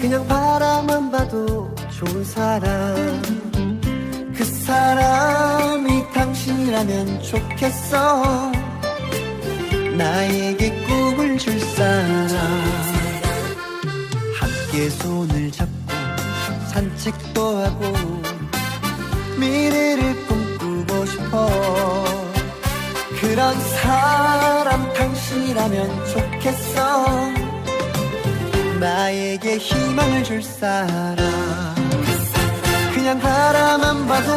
그냥 바라만 봐도 좋은 사람. 그 사람이 당신이라면 좋겠어. 나에게 꿈을 줄 사람. 함께 손을 잡고 산책도 하고 미래를 꿈꾸고 싶어. 그런 사람 당신이라면 좋겠어 나에게 희망을 줄 사람. 그냥 바라만 봐도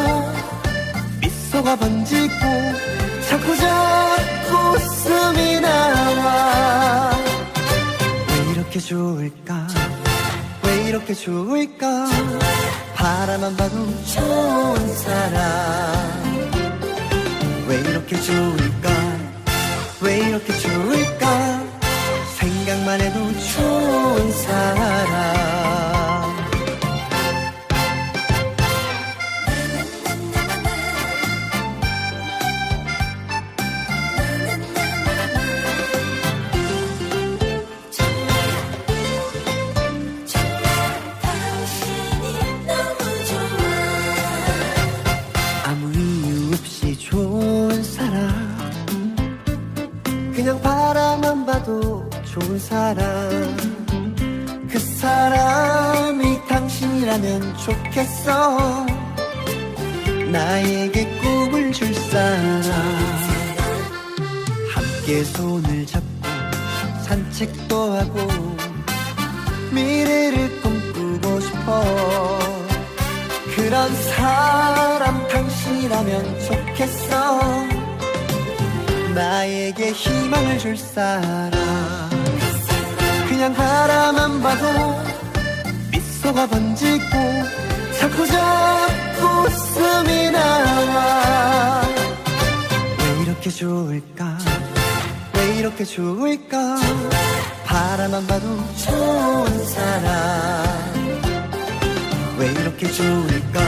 미소가 번지고 자꾸 자꾸 웃음이 나와. 왜 이렇게 좋을까? 왜 이렇게 좋을까? 바라만 봐도 좋은 사람. 왜 이렇게 좋을까? 왜 이렇게 좋을까 그냥 바라만 봐도 좋은 사람. 그 사람이 당신이라면 좋겠어. 나에게 꿈을 줄 사람. 함께 손을 잡고 산책도 하고 미래를 꿈꾸고 싶어. 그런 사람 당신이라면 좋겠어 나에게 희망을 줄 사람. 그냥 바라만 봐도 미소가 번지고 자꾸 자꾸 웃음이 나와. 왜 이렇게 좋을까? 왜 이렇게 좋을까? 바라만 봐도 좋은 사람. 왜 이렇게 좋을까